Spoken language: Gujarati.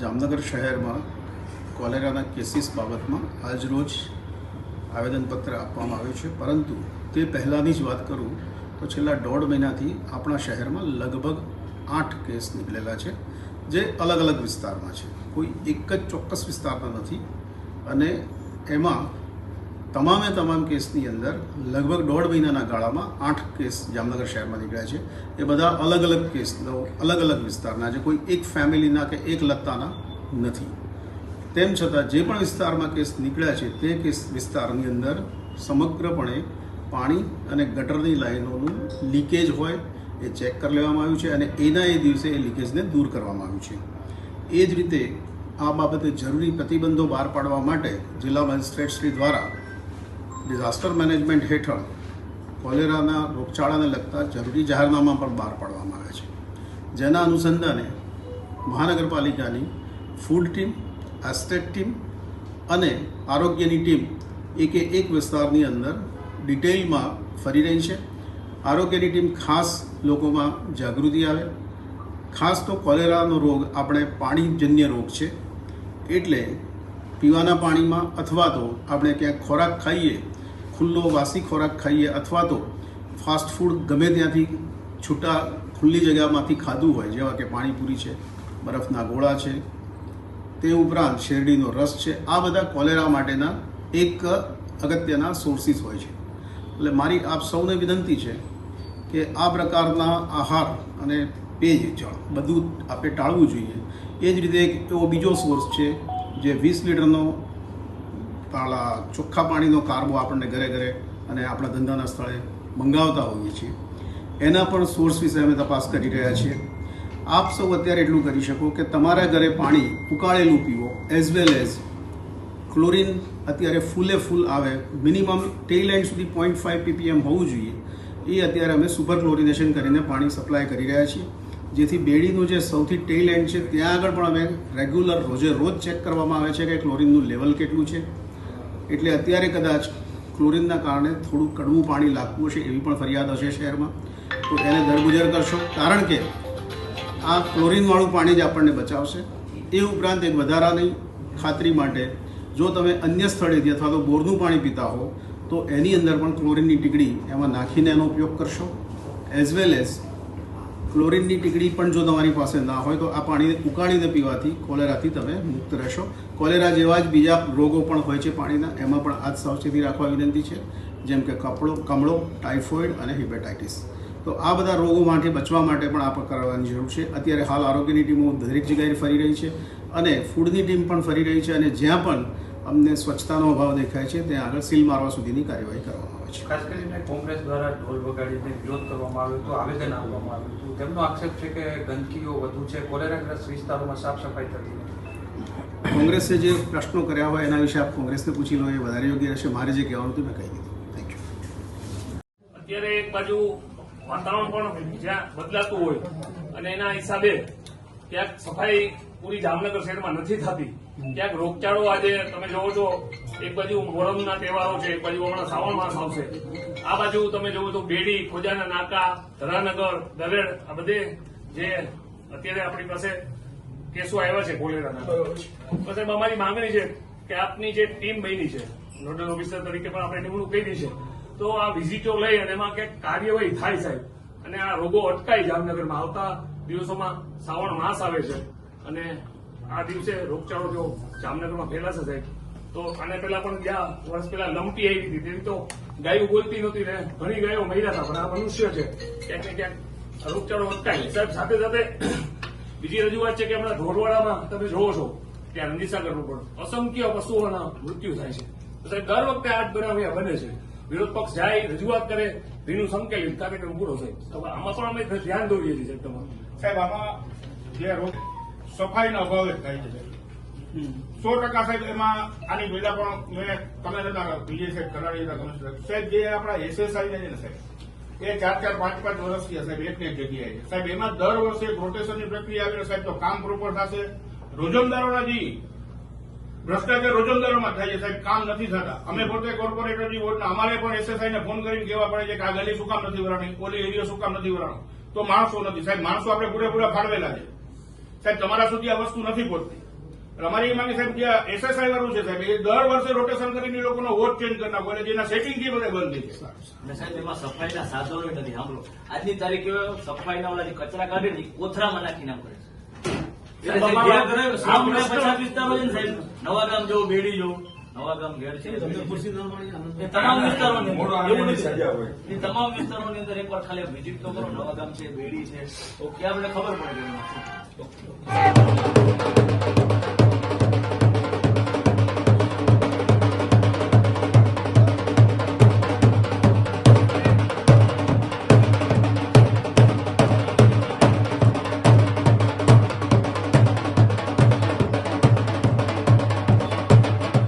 જામનગર શહેરમાં કોલેરાના કેસીસ બાબતમાં આજરોજ આવેદનપત્ર આપવામાં આવ્યું છે. પરંતુ તે પહેલાંની જ વાત કરું તો છેલ્લા દોઢ મહિનાથી આપણા શહેરમાં લગભગ આઠ કેસ નીકળેલા છે, જે અલગ અલગ વિસ્તારમાં છે. કોઈ એક જ ચોક્કસ વિસ્તારમાં નથી અને એમાં તમામે તમામ કેસની અંદર લગભગ દોઢ મહિનાના ગાળામાં આઠ કેસ જામનગર શહેરમાં નીકળ્યા છે. એ બધા અલગ અલગ કેસનો અલગ અલગ વિસ્તારના છે. કોઈ એક ફેમિલીના કે એક લત્તાના નથી. તેમ છતાં જે પણ વિસ્તારમાં કેસ નીકળ્યા છે, તે કેસ વિસ્તારની અંદર સમગ્રપણે પાણી અને ગટરની લાઈનોનું લીકેજ હોય એ ચેક કરી લેવામાં આવ્યું છે અને એના એ દિવસે એ લીકેજને દૂર કરવામાં આવ્યું છે. એ જ રીતે આ બાબતે જરૂરી પ્રતિબંધો બહાર પાડવા માટે જિલ્લા મેજિસ્ટ્રેટ શ્રી દ્વારા ડિઝાસ્ટર મેનેજમેન્ટ હેઠળ કોલેરાના રોગચાળાને લગતા જરૂરી જાહેરનામા પણ બહાર પાડવામાં આવ્યા છે. જેના અનુસંધાને મહાનગરપાલિકાની ફૂડ ટીમ, એસ્ટેટ ટીમ અને આરોગ્યની ટીમ એકે એક વિસ્તારની અંદર ડિટેલમાં ફરી રહી છે. આરોગ્યની ટીમ ખાસ લોકોમાં જાગૃતિ આવે. ખાસ તો કોલેરાનો રોગ આપણે પાણીજન્ય રોગ છે. એટલે પીવાના પાણીમાં અથવા તો આપણે ક્યાંક ખોરાક ખાઈએ ખુલ્લો વાસી ખોરાક ખાઈએ અથવા તો ફાસ્ટ ફૂડ ગમે ત્યાંથી છૂટા ખુલ્લી જગ્યામાંથી ખાધું હોય, જેવા કે પાણીપુરી છે, બરફના ગોળા છે, તે ઉપરાંત શેરડીનો રસ છે, આ બધા કોલેરા માટેના એક અગત્યના સોર્સિસ હોય છે. એટલે મારી આપ સૌને વિનંતી છે કે આ પ્રકારના આહાર અને પેય જળ બધું આપણે ટાળવું જોઈએ. એ જ રીતે એક એવો બીજો સોર્સ છે જે વીસ લીટરનો તાળા, ચોખ્ખા પાણીનો કાર્બો આપણને ઘરે ઘરે અને આપણા ધંધાના સ્થળે મંગાવતા હોઈએ છીએ. એના પણ સોર્સ વિશે અમે તપાસ કરી રહ્યા છીએ. આપ સૌ અત્યારે એટલું કરી શકો કે તમારા ઘરે પાણી ઉકાળેલું પીવો એઝ વેલ એઝ ક્લોરિન અત્યારે ફૂલે ફૂલ આવે. મિનિમમ ટેલ એન્ડ સુધી પોઈન્ટ ફાઇવ પીપીએમ હોવું જોઈએ. એ અત્યારે અમે સુપર ક્લોરિનેશન કરીને પાણી સપ્લાય કરી રહ્યા છીએ. જેથી બેડીનું જે સૌથી ટેલ એન્ડ છે, ત્યાં આગળ પણ અમે રેગ્યુલર રોજે રોજ ચેક કરવામાં આવે છે કે ક્લોરિનનું લેવલ કેટલું છે. એટલે અત્યારે કદાચ ક્લોરિનના કારણે થોડું કડવું પાણી લાગતું હશે એવી પણ ફરિયાદ હશે શહેરમાં. તો એને દરગુજર કરશો. કારણ કે આ ક્લોરિનવાળું પાણી જ આપણને બચાવશે. એ ઉપરાંત એક વધારાની ખાતરી માટે જો તમે અન્ય સ્થળેથી અથવા તો બોરનું પાણી પીતા હો, તો એની અંદર પણ ક્લોરિનની ટીકડી એમાં નાખીને એનો ઉપયોગ કરશો. એઝ વેલ એઝ ક્લોરિનની ટીકડી પણ જો તમારી પાસે ના હોય તો આ પાણીને ઉકાળીને પીવાથી કોલેરાથી તમે મુક્ત રહેશો. કોલેરા જેવા જ બીજા રોગો પણ હોય છે પાણીના, એમાં પણ આ સાવચેતી રાખવા વિનંતી છે, જેમ કે કપડો, કમળો, ટાઇફોઇડ અને હિપેટાઇટિસ. તો આ બધા રોગોમાંથી બચવા માટે પણ આ કરવાની જરૂર છે. અત્યારે હાલ આરોગ્યની ટીમો દરેક જગ્યાએ ફરી રહી છે અને ફૂડની ટીમ પણ ફરી રહી છે અને જ્યાં પણ અમને સ્વચ્છતાનો અભાવ દેખાય છે ત્યાં આગળ સીલ મારવા સુધીની કાર્યવાહી કરવામાં આવે છે. ખાસ કરીને કોંગ્રેસ દ્વારા ઢોલ વગાડીને વિરોધ કરવામાં આવ્યો હતો આવેદન આપવામાં આવ્યું હતું. તેમનો આક્ષેપ છે કે ગંદકીઓ વધુ છે કોલેરાગ્રસ્ત વિસ્તારોમાં સાફ સફાઈ થતી નથી. કોંગ્રેસે જે પ્રશ્નો કર્યા હોય એના વિશે આપ કોંગ્રેસને પૂછી લો એ વધારે યોગ્ય રહેશે. મારે જે કહેવાનું હતું મેં કહી દીધું. થેન્ક યુ અત્યારે એક બાજુ વાતાવરણ પણ જ્યાં બદલાતું હોય અને એના હિસાબે ક્યાંક સફાઈ પૂરી જામનગર શહેરમાં નથી થતી. ક્યાંક રોગચાળો આજે તમે જોવો છો, એક બાજુ મોરમના તહેવારો છે, એક બાજુ હમણાં શ્રાવણ માસ આવશે. આ બાજુ તમે જોવો તો બેડી, ખોજાના નાકા, ધરાનગર, દરેડ, આ બધે જે અત્યારે આપણી પાસે કેસો આવ્યા છે કોલેરાના. તો સાહેબ અમારી માંગણી છે કે આપની જે ટીમ બની છે, નોડલ ઓફિસર તરીકે પણ આપણે નિમણૂક કરી છે, તો આ વિઝિટો લઈ અને એમાં ક્યાંક કાર્યવાહી થાય સાહેબ. અને આ રોગો અટકાય જામનગરમાં આવતા દિવસોમાં શ્રાવણ માસ આવે છે. અને આ દિવસે રોગચાળો જો જામનગરમાં ફેલાશે સાહેબ, તો આને પેલા પણ ગયા વર્ષ પેલા લંપી આવી હતી. તેવી તો ગાયો બોલતી નહોતી ને ઘણી ગાયો મહિલા હતા, પણ આ મનુષ્ય છે. ક્યાંક ને ક્યાંક રોગચાળો અટકાય સાહેબ, સાથે સાથે બીજી રજૂઆત છે કે હમણાં ઢોરવાડામાં તમે જોવો છો આ રંજીસાગર પણ અસંખ્ય પશુઓના મૃત્યુ થાય છે. તો સાહેબ, દર વખતે આ જ બનાવ્યા બને છે. વિરોધ પક્ષ જાય, રજૂઆત કરે, ભીનું સંકેલિત. કાર્યક્રમ પૂરો થાય. આમાં પણ અમે ધ્યાન દોરીએ છીએ સાહેબ તમારું. સાહેબ, આમાં જે રોગ સફાઈનો અભાવ થાય છે સો ટકા સાહેબ એમાં આની પહેલા પણ મેં તમે નતા વિજય સાહેબ કરાડી હતા કમિશનર સાહેબ જે આપણા એસએસઆઈ છે ને સાહેબ એ ચાર ચાર પાંચ પાંચ વર્ષથી સાહેબ એક ને જગ્યાએ. છે સાહેબ એમાં દર વર્ષે રોટેશનની પ્રક્રિયા આવીને સાહેબ તો કામ પ્રોપર થશે. રોજમદારોના જે ભ્રષ્ટાચાર રોજમદારોમાં થાય છે સાહેબ કામ નથી થતા. અમે પોતે કોર્પોરેટરની વોર્ડના અમારે પણ એસએસઆઈ ને ફોન કરીને કહેવા પડે છે કે આ ગલી શું કામ નથી ભરાણી ઓલી એરિયો શું કામ નથી ભરાણો તો માણસો નથી. સાહેબ માણસો આપણે પૂરેપૂરા ફાળવેલા છે. સાહેબ તમારા સુધી આ વસ્તુ નથી પહોંચતી. અમારી એ માંગણી સાહેબ જે એસએસઆઈ વાળું છે સાહેબ એ દર વર્ષે રોટેશન કરીને લોકોનો વોટ ચેન્જ કરી નાખો એટલે જેના સેટિંગથી બધા બંધ થઈ જાય. અને સાહેબ એમાં સફાઈના સાધનો નથી સાંભળો. આજની તારીખે સફાઈના ઓલા જે કચરા કાઢે ને કોથરામાં નાખીને નાખો કરે છે નવા ગામ જવું બેડી જેવો. નવા ગામ ઘેર છે એ તમામ વિસ્તારોની. એ તમામ વિસ્તારોની અંદર એકવાર ખાલી વિઝિટ તો કરો. નવા ગામ છે બેડી છે. તો ક્યાં આપણે ખબર પડે કે.